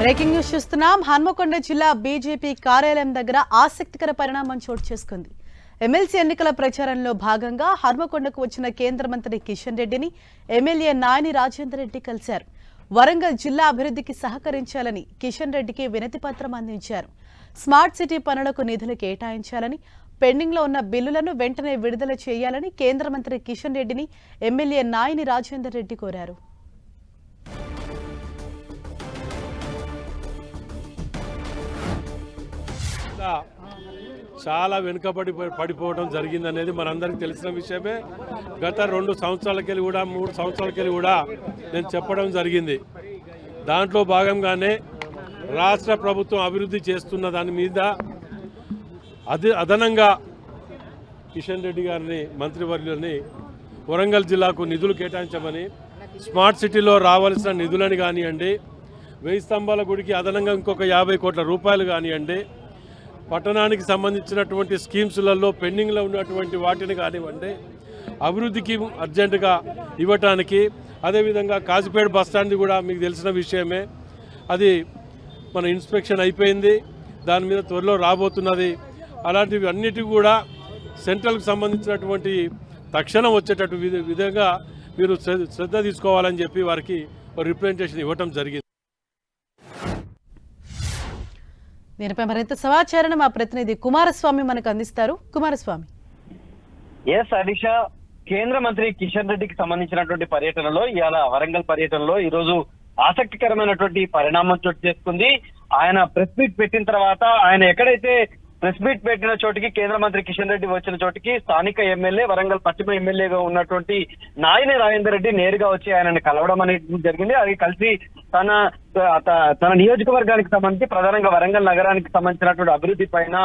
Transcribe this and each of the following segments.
Breaking news చూస్తున్నాం. హన్మకొండ జిల్లా BJP కార్యాలయం దగ్గర ఆసక్తికర పరిణామం చోటు చేసుకుంది. ఎమ్మెల్సీ ఎన్నికల ప్రచారంలో భాగంగా హన్మకొండకు వచ్చిన కేంద్ర మంత్రి కిషన్ రెడ్డిని ఎమ్మెల్యే నాయని రాజేందర్ రెడ్డి కలిశారు. వరంగల్ జిల్లా అభివృద్ధికి సహకరించాలని కిషన్ రెడ్డికి వినతి పత్రం అందించారు. స్మార్ట్ సిటీ పనులకు నిధులు కేటాయించాలని పెండింగ్లో ఉన్న బిల్లులను వెంటనే విడుదల చేయాలని కేంద్ర మంత్రి కిషన్ రెడ్డిని ఎమ్మెల్యే నాయని రాజేందర్ రెడ్డి కోరారు. వ్యవస్థ చాలా వెనుకబడి పడిపోవడం జరిగింది అనేది మనందరికీ తెలిసిన విషయమే. గత రెండు సంవత్సరాలకెళ్ళి కూడా మూడు సంవత్సరాలకెళ్ళి కూడా నేను చెప్పడం జరిగింది. దాంట్లో భాగంగానే రాష్ట్ర ప్రభుత్వం అభివృద్ధి చేస్తున్న దాని మీద అది అదనంగా కిషన్ రెడ్డి గారిని మంత్రివర్యులని వరంగల్ జిల్లాకు నిధులు కేటాయించమని స్మార్ట్ సిటీలో రావాల్సిన నిధులని కానివ్వండి వెయ్యి స్తంభాల గుడికి అదనంగా ఇంకొక యాభై కోట్ల రూపాయలు కానివ్వండి పట్టణానికి సంబంధించినటువంటి స్కీమ్స్లలో పెండింగ్లో ఉన్నటువంటి వాటిని కానివ్వండి అభివృద్ధికి అర్జెంటుగా ఇవ్వటానికి అదేవిధంగా కాజీపేట బస్ స్టాండ్ కూడా మీకు తెలిసిన విషయమే. అది మన ఇన్స్పెక్షన్ అయిపోయింది దాని మీద త్వరలో రాబోతున్నది. అలాంటివి అన్నిటి కూడా సెంట్రల్కి సంబంధించినటువంటి తక్షణం వచ్చేటట్టు విధంగా మీరు శ్రద్ధ తీసుకోవాలని చెప్పి వారికి రిప్రజెంటేషన్ ఇవ్వటం జరిగింది. దీనిపై మరింత సమాచారం మా ప్రతినిధి కుమారస్వామి మనకు అందిస్తారు. కుమారస్వామి. ఎస్ అడిష కేంద్ర మంత్రి కిషన్ రెడ్డికి సంబంధించినటువంటి పర్యటనలో ఇవాళ వరంగల్ పర్యటనలో ఈ రోజు ఆసక్తికరమైనటువంటి పరిణామం చోటు చేసుకుంది. ఆయన ప్రెస్ మీట్ పెట్టిన తర్వాత ఆయన ఎక్కడైతే ప్రెస్ మీట్ పెట్టిన చోటికి కేంద్ర మంత్రి కిషన్ రెడ్డి వచ్చిన చోటికి స్థానిక ఎమ్మెల్యే వరంగల్ పశ్చిమ ఎమ్మెల్యేగా ఉన్నటువంటి నాయని రాజేందర్ రెడ్డి నేరుగా వచ్చి ఆయనను కలవడం అనేది జరిగింది. అది కలిసి తన తన నియోజకవర్గానికి సంబంధించి ప్రధానంగా వరంగల్ నగరానికి సంబంధించినటువంటి అభివృద్ధి పైన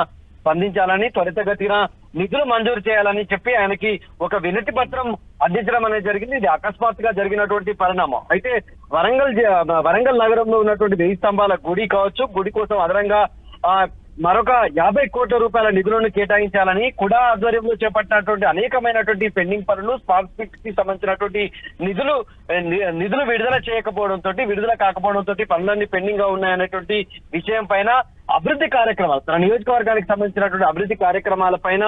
స్పందించాలని త్వరితగతిన నిధులు మంజూరు చేయాలని చెప్పి ఆయనకి ఒక వినతి పత్రం అందించడం అనేది జరిగింది. ఇది అకస్మాత్తుగా జరిగినటువంటి పరిణామం. అయితే వరంగల్ జ- వరంగల్ నగరంలో ఉన్నటువంటి వెయ్యి స్తంభాల గుడి కావచ్చు గుడి కోసం అదనంగా ఆ, మరొక యాభై కోట్ల రూపాయల నిధులను కేటాయించాలని కుడా ఆధ్వర్యంలో చేపట్టినటువంటి అనేకమైనటువంటి పెండింగ్ పనులు స్మార్ట్కి సంబంధించినటువంటి నిధులు ని- నిధులు విడుదల చేయకపోవడంతో విడుదల కాకపోవడంతో పనులన్నీ పెండింగ్గా ఉన్నాయనేటువంటి విషయం పైన అభివృద్ధి కార్యక్రమాలు తన నియోజకవర్గానికి సంబంధించినటువంటి అభివృద్ధి కార్యక్రమాల పైన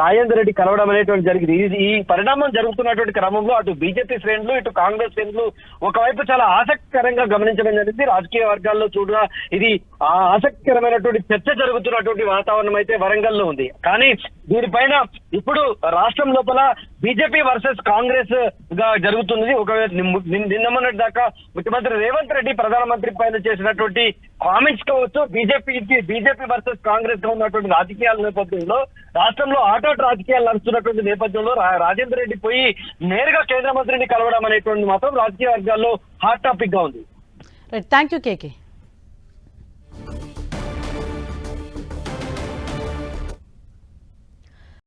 రాజేందర్ రెడ్డి కలవడం అనేటువంటి జరిగింది. ఇది ఈ పరిణామం జరుగుతున్నటువంటి క్రమంలో అటు బీజేపీ శ్రేణులు ఇటు కాంగ్రెస్ శ్రేణులు ఒకవైపు చాలా ఆసక్తికరంగా గమనించడం జరిగింది. రాజకీయ వర్గాల్లో చూడ ఇది ఆ ఆసక్తికరమైనటువంటి చర్చ జరుగుతున్నటువంటి వాతావరణం అయితే వరంగల్లో ఉంది. కానీ దీనిపైన ఇప్పుడు రాష్ట్రం లోపల బీజేపీ వర్సెస్ కాంగ్రెస్గా జరుగుతున్నది ఒక నిన్న మొన్నటి దాకా ముఖ్యమంత్రి రేవంత్ రెడ్డి ప్రధానమంత్రి పైన చేసినటువంటి కామెంట్స్ కావచ్చు బీజేపీ బీజేపీ వర్సెస్ కాంగ్రెస్గా ఉన్నటువంటి రాజకీయాల నేపథ్యంలో రాష్ట్రంలో షార్ట్అవుట్ రాజకీయాలు నడుస్తున్నటువంటి నేపథ్యంలో రాజేంద్ర రెడ్డి పోయి నేరుగా కేంద్ర మంత్రిని కలవడం అనేటువంటి మాత్రం రాజకీయ వర్గాల్లో హాట్ టాపిక్గా ఉంది. Thank you KK